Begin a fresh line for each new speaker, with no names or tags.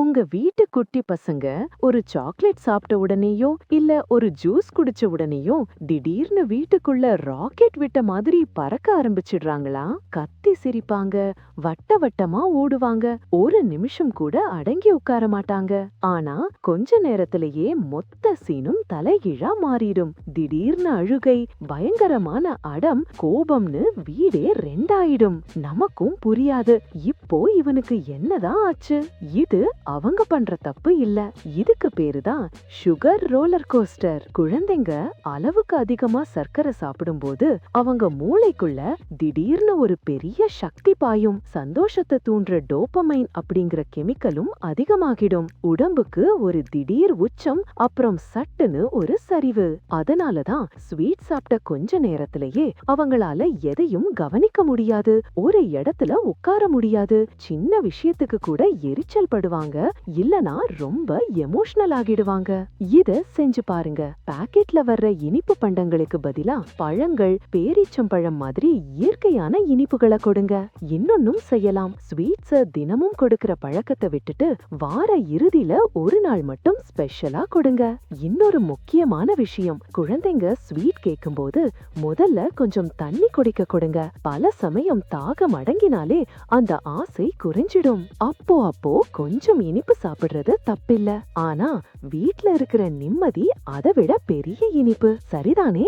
உங்க வீட்டு குட்டி பசங்க ஒரு சாக்லேட் சாப்பிட்ட உடனேயோ இல்ல ஒரு ஜூஸ் குடிச்ச உடனேயோ திடீர்னு வீட்டுக்குள்ள ராக்கெட் விட்ட மாதிரி பறக்க ஆரம்பிச்சிடுறாங்களா? கத் சிரிப்பாங்க. வட்ட வட்டமா ஓடுவாங்க. ஒரு நிமிஷம் கூட அடங்கி உட்கார மாட்டாங்க. ஆனா கொஞ்ச நேரத்திலேயே மொத்த சீனும் தலைகீழா மாறிடும். திடீர்னு அழுகை பயங்கரமான அடம் கோபம்னு வீடே ரெண்டாயிடும். நமக்கும் புரியாது. இப்போ இவனுக்கு என்னதான் ஆச்சு? இது அவங்க பண்ற தப்பு இல்ல. இதுக்கு பேருதான் சுகர் ரோலர் கோஸ்டர். குழந்தைங்க அளவுக்கு அதிகமா சர்க்கரை சாப்பிடும்போது அவங்க மூளைக்குள்ள திடீர்னு ஒரு பெரிய சக்தி பாயும் சந்தோஷத்தை தூண்டுற டோபமைன் அப்படிங்கிற கெமிக்கலும் அதிகமாகிடும். உடம்புக்கு ஒரு திடீர் உச்சம் அப்புறம் சட்டுன்னு ஒரு சரிவு. அதனாலதான் ஸ்வீட் சாப்பிட்ட கொஞ்ச நேரத்திலேயே அவங்களால எதையும் கவனிக்க முடியாது. ஒரு இடத்துல உட்கார முடியாது. சின்ன விஷயத்துக்கு கூட எரிச்சல் படுவாங்க. இல்லனா ரொம்ப எமோஷனல் ஆகிடுவாங்க. இத செஞ்சு பாருங்க. பாக்கெட்ல வர்ற இனிப்பு பண்டங்களுக்கு பதிலா பழங்கள் பேரீச்சம்பழம் மாதிரி இயற்கையான இனிப்புகளை கொடுங்க இன்னொன்னும் செய்யலாம். ஸ்வீட்ஸ தினமும் கொடுக்கிற பழக்கத்தை விட்டுட்டு வார இறுதியில ஒரு நாள் மட்டும் ஸ்பெஷலா கொடுங்க. இன்னொரு முக்கியமான விஷயம். குழந்தைங்க ஸ்வீட் கேட்கும்போது முதல்ல கொஞ்சம் தண்ணி குடிக்க கொடுங்க. பல சமயம் தாகம் அடங்கினாலே அந்த ஆசை குறைஞ்சிடும். அப்போ அப்போ கொஞ்சம் இனிப்பு சாப்பிடுறது தப்பில்ல. ஆனா வீட்ல இருக்கிற நிம்மதி அதை விட பெரிய இனிப்பு. சரிதானே?